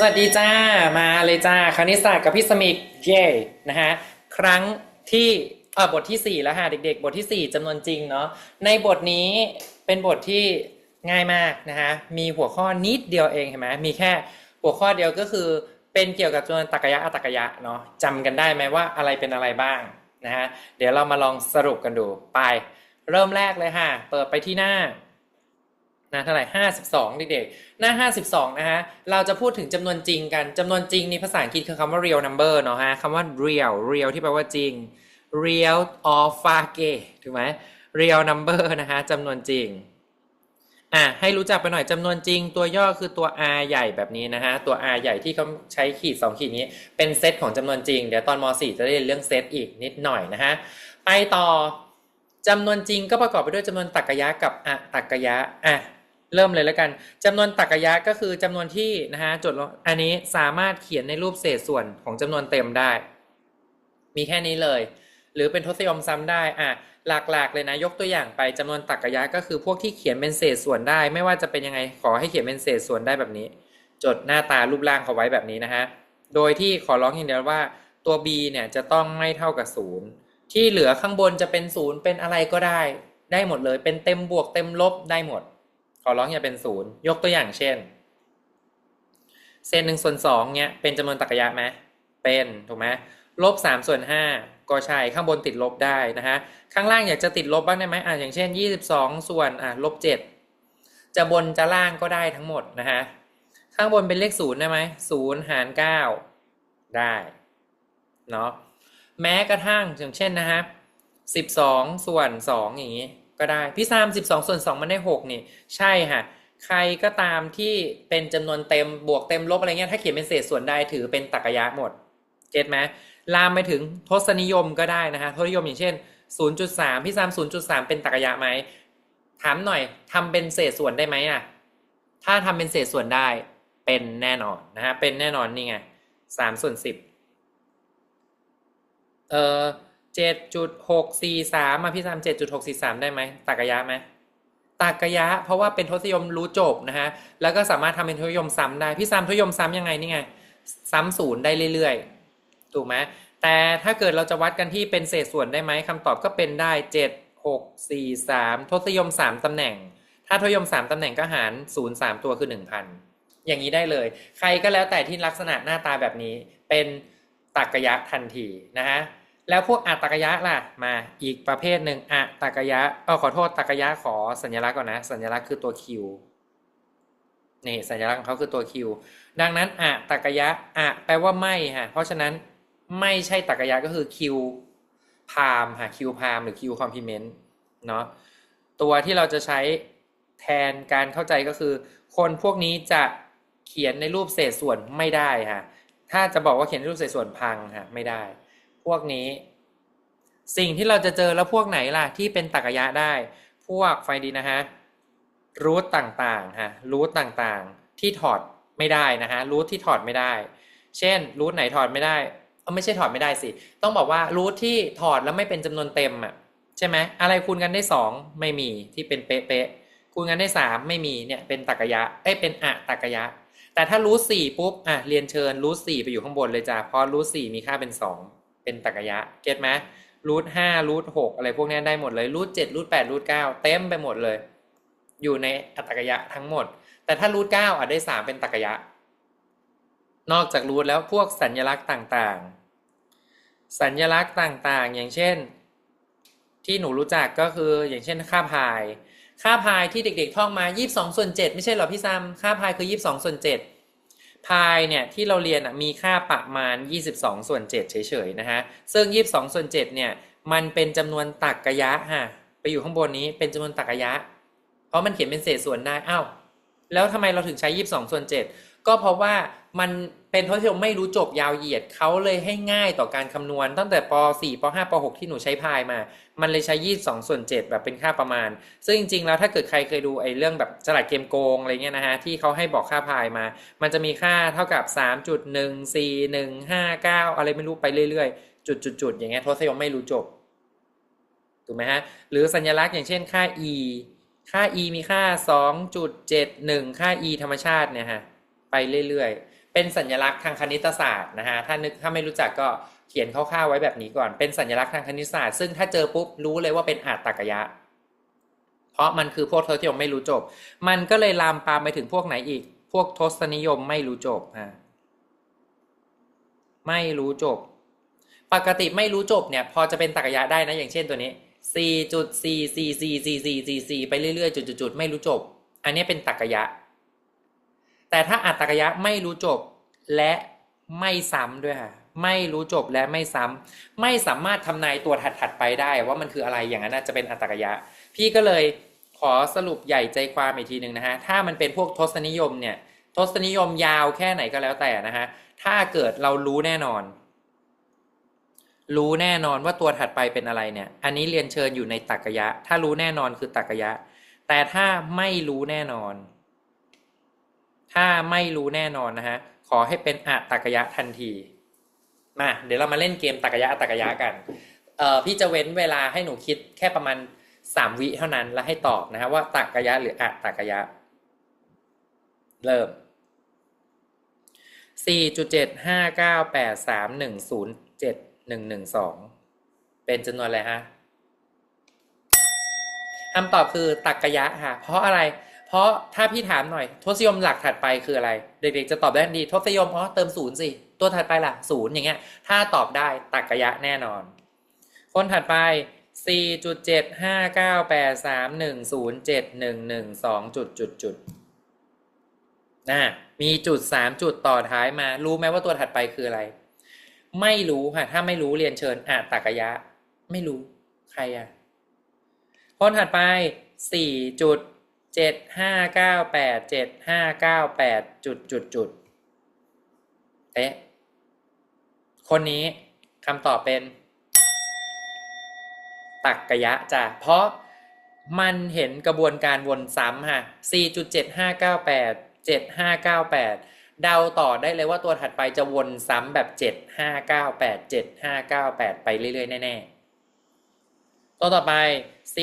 สวัสดีจ้ามาเลยจ้าคณิตศาสตร์กับพี่สมิกเย่นะฮะครั้งที่เออบทที่ 4 แล้วฮะเด็ก ๆ บทที่ 4จำนวนจริงเนาะในบทนี้เป็นบทที่ง่ายมากนะฮะมีหัวข้อนิดเดียวเองเห็นไหมมีแค่หัวข้อเดียวก็คือเป็นเกี่ยวกับจำนวนตรรกะยะอตรกะยะเนาะจำกันได้ไหมว่าอะไรเป็นอะไรบ้างนะฮะเดี๋ยวเรามาลองสรุปกันดูไป เริ่มแรกเลยค่ะเปิดไปที่หน้า น้าเท่าไหร่ห้าสิบสองเด็กๆหน้าห้าสิบสองนะฮะเราจะพูดถึงจำนวนจริงกันจำนวนจริงในภาษาอังกฤษคือคำว่า real number เนาะฮะคำว่า real real ที่แปลว่าจริง real or fake ถูกไหม real number นะฮะจำนวนจริงอะให้รู้จักไปหน่อยจำนวนจริง ตัวย่อคือตัว r ใหญ่แบบนี้นะฮะตัว r ใหญ่ที่เขาใช้ขีด 2 ขีดนี้ เป็นเซตของจำนวนจริง เดี๋ยวตอนม .4 จะได้เรียนเรื่องเซตอีกนิดหน่อยนะฮะไปต่อจำนวนจริงก็ประกอบไปด้วยจำนวนตรรกะยะกับอะตรรกะยะอะ เริ่มเลยแล้วกันจำนวนตรรกะยะก็คือจำนวนที่นะฮะจดอันนี้สามารถเขียนในรูปเศษส่วนของจำนวนเต็มได้ มีแค่นี้เลย หรือเป็นทศนิยมซ้ำได้อะหลักๆเลยนะยกตัวอย่างไปจำนวนตรรกะยะก็คือพวกที่เขียนเป็นเศษส่วนได้ ไม่ว่าจะเป็นยังไงขอให้เขียนเป็นเศษส่วนได้แบบนี้ จดหน้าตารูปร่างเขาไว้แบบนี้นะฮะโดยที่ขอร้องอย่างเดียวว่าตัว b เนี่ยจะต้องไม่เท่ากับศูนย์ที่เหลือข้างบนจะเป็นศูนย์เป็นอะไรก็ได้ ได้หมดเลย เป็นเต็มบวกเต็มลบได้หมด ขอร้องอย่าเป็นศูนย์ยกตัวอย่างเช่น เศษหนึ่งส่วนสองเนี่ยเป็นจำนวนตรรกะยะไหมเป็นถูกไหมลบสามส่วนห้าก็ใช่ข้างบนติดลบได้นะฮะข้างล่างอยากจะติดลบบ้างได้ไหมอะอย่างเช่นยี่สิบสองส่วนอะลบเจ็ดจะบนจะล่างก็ได้ทั้งหมดนะฮะข้างบนเป็นเลขศูนย์ได้ไหมศูนย์หารเก้าได้เนาะแม้กระทั่งอย่างเช่นนะฮะสิบสองส่วนสองอย่างนี้ ก็ได้ พี่ซามสิบสองส่วนสองมันได้หกนี่ ใช่ค่ะ ใครก็ตามที่เป็นจำนวนเต็มบวกเต็มลบอะไรเงี้ยถ้าเขียนเป็นเศษส่วนได้ถือเป็นตรรกะยะหมดเก็ตไหมลามไปถึงทศนิยมก็ได้นะฮะทศนิยมอย่างเช่น 0.3 พี่ซาม0.3 เป็นตรรกะยะไหมถามหน่อยทำเป็นเศษส่วนได้ไหมอะถ้าทำเป็นเศษส่วนได้เป็นแน่นอนนะฮะเป็นแน่นอนนี่ไง3ส่วน10เอ่อ เจ็ดจุดหกสี่สามมาพี่ซามเจ็ดจุดหกสี่สามได้ไหมตรรกะยะไหมตรรกะยะ เพราะว่าเป็นทศนิยมรู้จบนะฮะแล้วก็สามารถทำเป็นทศนิยมซ้ำได้พี่ซามทศนิยมซ้ำยังไงนี่ไงซ้ำศูนย์ได้เรื่อยๆถูกไหมแต่ถ้าเกิดเราจะวัดกันที่เป็นเศษส่วนได้ไหมคำตอบก็เป็นได้เจ็ดหกสี่สามทศนิยมสามตำแหน่ง ถ้าทศนิยมสามตำแหน่งก็หารศูนย์สามตัวคือหนึ่งพันอย่างนี้ได้เลย ใครก็แล้วแต่ที่ลักษณะหน้าตาแบบนี้เป็นตรรกะยะทันทีนะฮะ แล้วพวกอัตตกยะล่ะมาอีกประเภทหนึ่งอัตตกยะเออขอโทษตกยะขอสัญลักษณ์ก่อนนะ สัญลักษณ์คือตัว Q นี่สัญลักษณ์ของเขาคือตัว Q ดังนั้นอัตตกยะอะแปลว่าไม่ฮะเพราะฉะนั้นไม่ใช่ตกยะก็คือ Q พามฮะ Q พามหรือ Q complement เนาะตัวที่เราจะใช้แทนการเข้าใจก็คือ คนพวกนี้จะเขียนในรูปเศษส่วนไม่ได้ฮะถ้าจะบอกว่าเขียนในรูปเศษส่วนพังฮะไม่ได้ วกนี้ สิ่งที่เราจะเจอแล้วพวกไหนล่ะที่เป็นตรรกะยะได้ พวกไฟดีนะฮะรูทต่างๆฮะรูทต่างๆ ที่ถอดไม่ได้นะฮะรูทที่ถอดไม่ได้ เช่นรูทไหนถอดไม่ได้เออไม่ใช่ถอดไม่ได้สิ ต้องบอกว่ารูทที่ถอดแล้วไม่เป็นจำนวนเต็มอะใช่ไหมอะไรคูณกันได้สองไม่มีที่เป็นเป๊ะๆคูณกันได้สามไม่มีเนี่ยเป็นตรรกะยะเอ้ยเป็นอะตรรกะยะ แต่ถ้ารูทสี่ปุ๊บอะเรียนเชิญรูทสี่ไปอยู่ข้างบนเลยจ้ะเพราะรูทสี่มีค่าเป็นสอง เป็นตรรกะยะเก็ตไหมรูทห้ารูทหกอะไรพวกนี้ได้หมดเลยรูทเจ็ดรูทแปดรูทเก้าเต็มไปหมดเลย อยู่ในอัตตรกยะทั้งหมด แต่ถ้ารูทเก้าอาจได้สามเป็นตรรกยะ นอกจากรูทแล้วพวกสัญลักษณ์ต่างๆ สัญลักษณ์ต่างๆ อย่างเช่น ที่หนูรู้จักก็คืออย่างเช่น ค่าพาย ค่าพายที่เด็กๆท่องมา 22ส่วน7ไม่ใช่หรอพี่ซัมค่าพายคือ 22ส่วน7 พายเนี่ยที่เราเรียนมีค่าประมาณ 22 ส่วน 7 เฉยๆนะฮะ ซึ่ง 22 ส่วน 7 เนี่ย มันเป็นจำนวนตรรกะฮะไปอยู่ข้างบนนี้เป็นจำนวนตรรกะเพราะมันเขียนเป็นเศษส่วนได้อ้าวแล้วทำไมเราถึงใช้ 22 ส่วน 7 ก็เพราะว่า มันเป็นทศนิยมไม่รู้จบยาวเหยียดเขาเลยให้ง่ายต่อการคำนวณ ตั้งแต่ป .4 ป .5 ป .6 ที่หนูใช้พายมา มันเลยใช้22ส่วน7แบบเป็นค่าประมาณ ซึ่งจริงๆ แล้วถ้าเกิดใครเคยดูไอ้เรื่องแบบฉลาดเกมโกงอะไรเงี้ยนะฮะที่เขาให้บอกค่าพายมา มันจะมีค่าเท่ากับ 3.14159 อะไรไม่รู้ไปเรื่อยๆ จุดๆๆอย่างเงี้ยทศนิยมไม่รู้จบถูกไหมฮะหรือสัญลักษณ์อย่างเช่นค่า e ค่า e มีค่า 2.71 ค่า e ธรรมชาติเนี่ยฮะไปเรื่อยๆ เป็นสัญลักษณ์ทางคณิตศาสตร์นะฮะถ้านึกถ้าไม่รู้จักก็เขียนคร่าวๆไว้แบบนี้ก่อน เป็นสัญลักษณ์ทางคณิตศาสตร์ ซึ่งถ้าเจอปุ๊บรู้เลยว่าเป็นอาตากยะ เพราะมันคือพวกทศนิยมไม่รู้จบ มันก็เลยลามปามไปถึงพวกไหนอีก พวกทศนิยมไม่รู้จบฮะไม่รู้จบ ปกติไม่รู้จบเนี่ย พอจะเป็นตรรกะยะได้นะ อย่างเช่นตัวนี้4 4 4 4 4 4 4 4ไปเรื่อยๆจุดๆไม่รู้จบ อันนี้เป็นตรรกะยะ แต่ถ้าอัตตรกะยะไม่รู้จบและไม่ซ้ำด้วยค่ะไม่รู้จบและไม่ซ้ำไม่สามารถทำนายตัวถัดๆไปได้ว่ามันคืออะไรอย่างนั้นจะเป็นอัตตรกะยะ พี่ก็เลยขอสรุปใหญ่ใจความอีกทีหนึ่งนะฮะถ้ามันเป็นพวกทศนิยมเนี่ยทศนิยมยาวแค่ไหนก็แล้วแต่นะฮะถ้าเกิดเรารู้แน่นอน รู้แน่นอนว่าตัวถัดไปเป็นอะไรเนี่ย อันนี้เรียนเชิญอยู่ในตักกะยะ ถ้ารู้แน่นอนคือตักกะยะ แต่ถ้าไม่รู้แน่นอน ถ้าไม่รู้แน่นอนนะฮะขอให้เป็นอะตักกยะทันทีมาเดี๋ยวเรามาเล่นเกมตักกยะอะตักกยะกันเอ่อพี่จะเว้นเวลาให้หนูคิดแค่ประมาณสามวิเท่านั้นแล้วให้ตอบนะฮะว่าตักกยะหรืออะตักกยะ เริ่มสี่จุดเจ็ดห้าเก้าแปดสามหนึ่งศูนย์เจ็ดหนึ่งหนึ่งสองเป็นจำนวนอะไรฮะคำตอบคือตักกะยะค่ะเพราะอะไรเเพราะถ้าพี่ถามหน่อยทศนิยมหลักถัดไปคืออะไร เด็กๆจะตอบได้ทันทีทศนิยมอ๋อเติมศูนย์สิตัวถัดไปล่ะศูนย์อย่างเงี้ยถ้าตอบได้ตักกะยะแน่นอน คนถัดไป 4 7 5 9 8 3 1 0 7 1 1 2จุดจุดจุดนะมีจุด 3 จุดต่อท้ายมา รู้ไหมว่าตัวถัดไปคืออะไร ไม่รู้ค่ะ ถ้าไม่รู้เรียนเชิญอะตักกะยะ ไม่รู้ใครอะคนถัดไป4จุด 7 5 9 8 7 5 9 8จุดจุดจุดเอ๊ะคนนี้คำตอบเป็น ตักกะยะจ้ะเพราะมันเห็นกระบวนการวนซ้ำค่ะ4.7598 7598 เดาต่อได้เลยว่าตัวถัดไปจะวนซ้ำแบบ 7598 7598 ไปเรื่อยๆ แน่ๆ ตัวต่อไป 4.1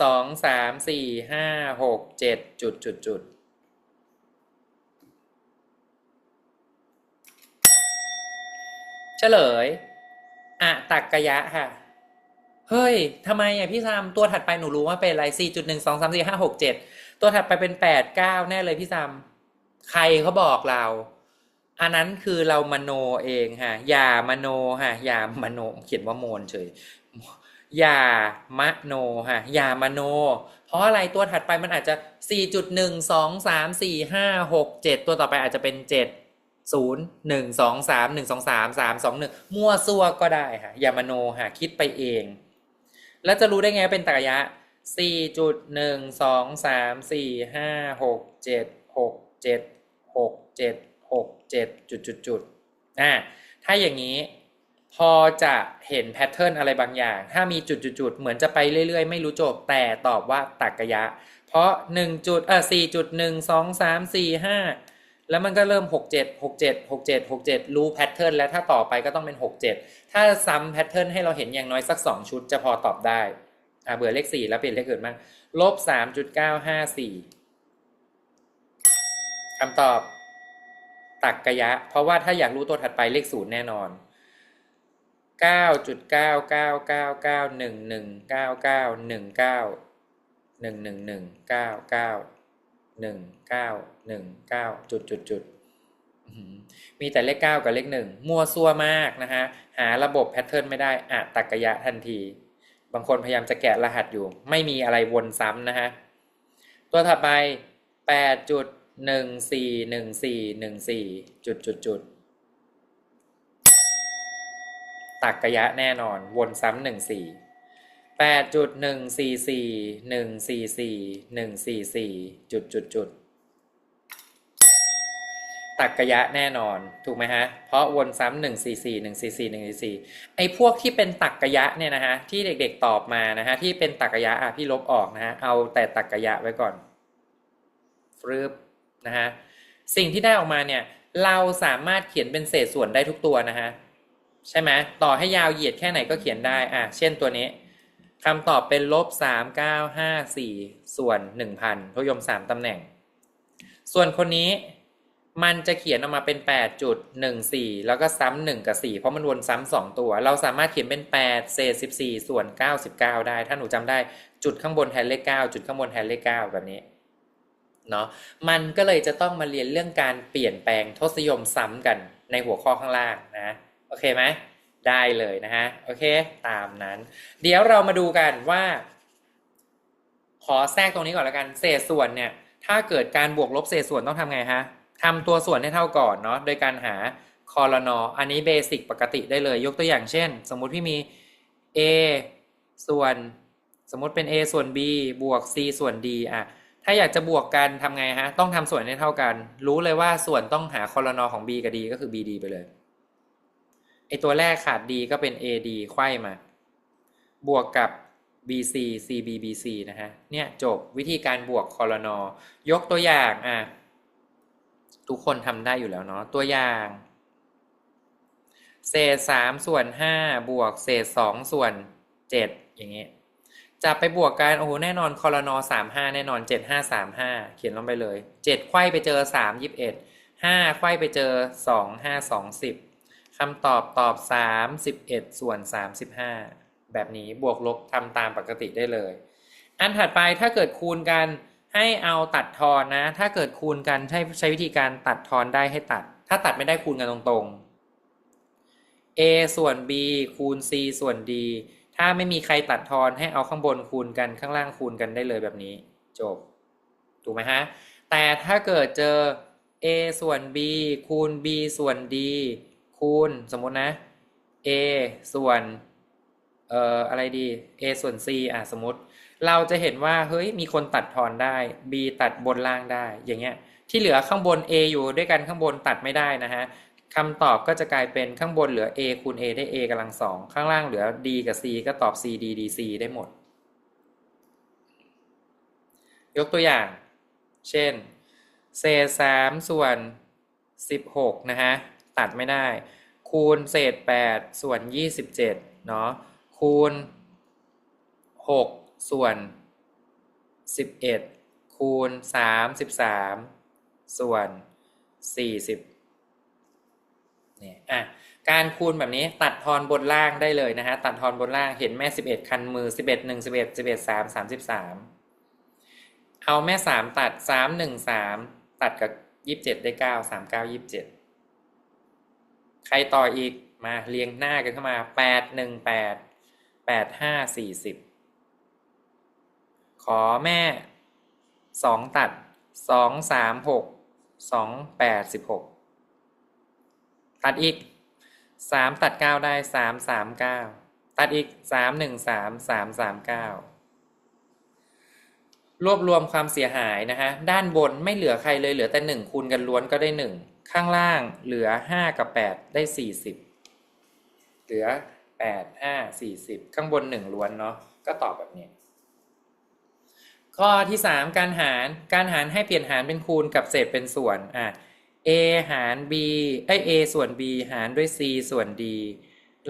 2 3 4 5 6 7จุดจุดจุดเฉลยอะตักกะยะค่ะ เฮ้ยทำไมอะพี่ซามตัวถัดไปหนูรู้ว่าเป็นอะไร4.1 2 3 4 5 6 7ตัวถัดไปเป็น8 9แน่เลยพี่ซามใครเขาบอกเรา อันนั้นคือเรามโนเองฮะอย่ามโนฮะอย่ามโนเขียนว่าโมนเฉย อย่ามโนฮะอย่ามโน เพราะอะไรตัวถัดไปมันอาจจะ 4.1 2 3 4 5 6 7 ตัวต่อไปอาจจะเป็น7ศูนย์หนึ่งสองสามหนึ่งสองสามสามสองหนึ่งมั่วซั่วก็ได้ค่ะอย่ามโนค่ะคิดไปเอง แล้วจะรู้ได้ไงเป็นตรกยะสี่จุดหนึ่งสองสามสี่ห้าหกเจ็ดหกเจ็ดหกเจ็ดหกเจ็ดจุดจุดจุดอ่าถ้าอย่างนี้ พอจะเห็นแพทเทิร์นอะไรบางอย่าง ถ้ามีจุดจุดจุดเหมือนจะไปเรื่อยๆ ไม่รู้จบ แต่ตอบว่าตักกะยะ เพราะหนึ่งจุดเออสี่จุดหนึ่งสองสามสี่ห้าแล้วมันก็เริ่ม 6 7 6 7 6 7 6 7 รู้แพทเทิร์นแล้วถ้าต่อไปก็ต้องเป็น 6 7 ถ้าซ้ำแพทเทิร์นให้เราเห็นอย่างน้อยสัก 2 ชุดจะพอตอบได้อ่าเบื่อเลข 4 แล้วเปลี่ยนเลขอื่นมากลบ 3.954คำตอบ ตักกะยะ เพราะว่าถ้าอยากรู้ตัวถัดไปเลข0แน่นอน 9.9999119919199หนึ่งหนึ่งเก้าเก้าหนึ่งเก้าหนึ่งหนึ่งหนึ่งเก้าเก้าหนึ่งเก้าหนึ่งเก้าจุดจุดจุดมีแต่เลขเก้ากับเลขหนึ่งมั่วซั่วมากนะฮะหาระบบแพทเทิร์นไม่ได้อะตักกยะทันที บางคนพยายามจะแกะรหัสอยู่ ไม่มีอะไรวนซ้ำนะฮะตัวถัดไปแปดจุดหนึ่งสี่หนึ่งสี่หนึ่งสี่จุดจุดจุด ตักกะยะแน่นอนวนซ้ำหนึ่งสี่แปดจุดหนึ่งสี่สี่หนึ่งสี่สี่หนึ่งสี่สี่จุดจุดจุดตักกะยะแน่นอนถูกไหมฮะ เพราะวนซ้ำหนึ่งสี่สี่หนึ่งสี่สี่หนึ่งสี่สี่ไอ้พวกที่เป็นตักกะยะเนี่ยนะฮะที่เด็ก ๆตอบมานะฮะที่เป็นตักกะยะอะพี่ลบออกนะฮะเอาแต่ตักกะยะไว้ก่อนฟรึบนะฮะสิ่งที่ได้ออกมาเนี่ยเราสามารถเขียนเป็นเศษส่วนได้ทุกตัวนะฮะ ใช่ไหมต่อให้ยาวเหยียดแค่ไหนก็เขียนได้อะเช่นตัวนี้คำตอบเป็นลบสามเก้าห้าสี่ส่วนหนึ่งพันทศยมสามตำแหน่ง ส่วนคนนี้มันจะเขียนออกมาเป็น8.14แล้วก็ซ้ำ1กับ4เพราะมันวนซ้ำสองตัว เราสามารถเขียนเป็น8เศษ14ส่วน99ได้ ถ้าหนูจำได้จุดข้างบนแทนเลข9จุดข้างบนแทนเลข9แบบนี้เนาะมันก็เลยจะต้องมาเรียนเรื่องการเปลี่ยนแปลงทศนิยมซ้ำกันในหัวข้อข้างล่างนะ โอเคไหมได้เลยนะฮะโอเคตามนั้น เดี๋ยวเรามาดูกันว่า ขอแทรกตรงนี้ก่อนแล้วกัน เศษส่วนเนี่ย ถ้าเกิดการบวกลบเศษส่วนต้องทำไงฮะทำตัวส่วนให้เท่าก่อนเนาะโดยการหาคอรนออันนี้เบสิกปกติได้เลย ยกตัวอย่างเช่น สมมุติพี่มี a ส่วนสมมุติเป็น a ส่วน b บวก c ส่วน d อะถ้าอยากจะบวกกันทำไงฮะ ต้องทำส่วนให้เท่ากัน รู้เลยว่าส่วนต้องหาคอรนอของ b กับ d ก็คือ bd ไปเลย ไอตัวแรกขาด d ก็เป็น ad ไขว้มา บวกกับ bc cb bc นะฮะ เนี่ยจบวิธีการบวกคอรนอยกตัวอย่างอะทุกคนทำได้อยู่แล้วเนาะตัวอย่างเศษสามส่วนห้าบวกเศษสองส่วนเจ็ดอย่างเงี้ยจะไปบวกกันโอ้โหแน่นอนคอรนอสามห้าแน่นอนเจ็ดห้าสามห้าเขียนลงไปเลยเจ็ดไขว้ไปเจอสามยิบเอ็ดห้าไขว้ไปเจอสองห้าสองสิบ คำตอบตอบสามสิบเอ็ดส่วนสามสิบห้าแบบนี้บวกลบทำตามปกติได้เลย อันถัดไปถ้าเกิดคูณกันให้เอาตัดทอนนะ ถ้าเกิดคูณกันใช้ใช้วิธีการตัดทอนได้ให้ตัด ถ้าตัดไม่ได้คูณกันตรงๆ a ส่วน b คูณ c ส่วน d ถ้าไม่มีใครตัดทอนให้เอาข้างบนคูณกันข้างล่างคูณกันได้เลยแบบนี้ จบ ถูกไหมฮะ แต่ถ้าเกิดเจอ a ส่วน b คูณ b ส่วน d คูณสมมตินะ a ส่วนเอ่ออะไรดี a ส่วน c อะสมมติ เราจะเห็นว่าเฮ้ยมีคนตัดทอนได้ b ตัดบนล่างได้อย่างเงี้ยที่เหลือข้างบน a อยู่ด้วยกันข้างบนตัดไม่ได้นะฮะคำตอบก็จะกลายเป็นข้างบนเหลือ a คูณ a ได้ a กำลังสองข้างล่างเหลือ d กับ c ก็ตอบ c d d c ได้หมด ยกตัวอย่าง เช่นเศษสามส่วนสิบหกนะฮะ ตัดไม่ได้ คูณเศษ 8 ส่วน 27เนาะคูณ 6 ส่วน 11 คูณ 33 ส่วน 40เนี่ยอะการคูณแบบนี้ตัดทอนบนล่างได้เลยนะฮะ ตัดทอนบนล่างเห็นแม่ 11 คันมือ 11 1 11 11 3 33 เอาแม่ 3 ตัด 3 1 3 ตัดกับ 27 ได้ 9 3 9 27 ใครต่ออีกมาเรียงหน้ากันเข้ามาแปดหนึ่งแปดแปดห้าสี่สิบขอแม่สองตัดสองสามหกสองแปดสิบหกตัดอีกสามตัดเก้าได้สามสามเก้าตัดอีกสามหนึ่งสามสามสามเก้ารวบรวมความเสียหายนะฮะด้านบนไม่เหลือใครเลยเหลือแต่หนึ่งคูณกันล้วนก็ได้หนึ่ง ข้างล่างเหลือห้ากับแปดได้สี่สิบเหลือแปดห้าสี่สิบข้างบนหนึ่งล้วนเนาะก็ตอบแบบนี้ ข้อที่สามการหารการหารให้เปลี่ยนหารเป็นคูณกับเศษเป็นส่วนอะ a หาร b เอ้ย a ส่วน b หารด้วย c ส่วน d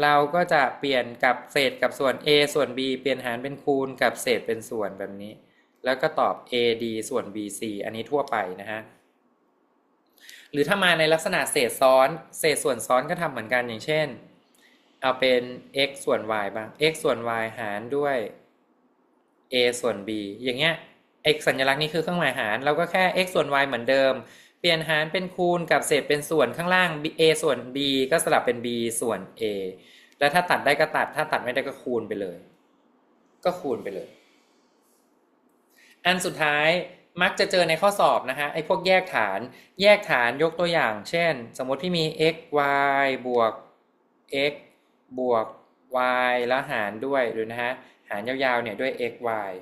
เราก็จะเปลี่ยนกับเศษกับส่วน a ส่วน b เปลี่ยนหารเป็นคูณกับเศษเป็นส่วนแบบนี้ แล้วก็ตอบ ad ส่วน bc อันนี้ทั่วไปนะฮะ หรือถ้ามาในลักษณะเศษซ้อน เศษส่วนซ้อนก็ทำเหมือนกันอย่างเช่น เอาเป็น x ส่วน y บ้าง x ส่วน y หารด้วย a ส่วน b อย่างเงี้ย x สัญลักษณ์นี้คือเครื่องหมายหารเราก็แค่ x ส่วน y เหมือนเดิม เปลี่ยนหารเป็นคูณกับเศษเป็นส่วนข้างล่าง a ส่วน b ก็สลับเป็น b ส่วน a แล้วถ้าตัดได้ก็ตัด ถ้าตัดไม่ได้ก็คูณไปเลย ก็คูณไปเลย อันสุดท้าย มักจะเจอในข้อสอบนะฮะไอ้พวกแยกฐานแยกฐานยกตัวอย่าง เช่น สมมติพี่มี x y บวก x บวก y แล้วหารด้วยดูนะฮะหารยาวๆเนี่ยด้วย x y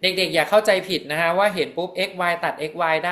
เด็กๆ อย่าเข้าใจผิดนะฮะว่าเห็นปุ๊บ x y ตัด x y ได้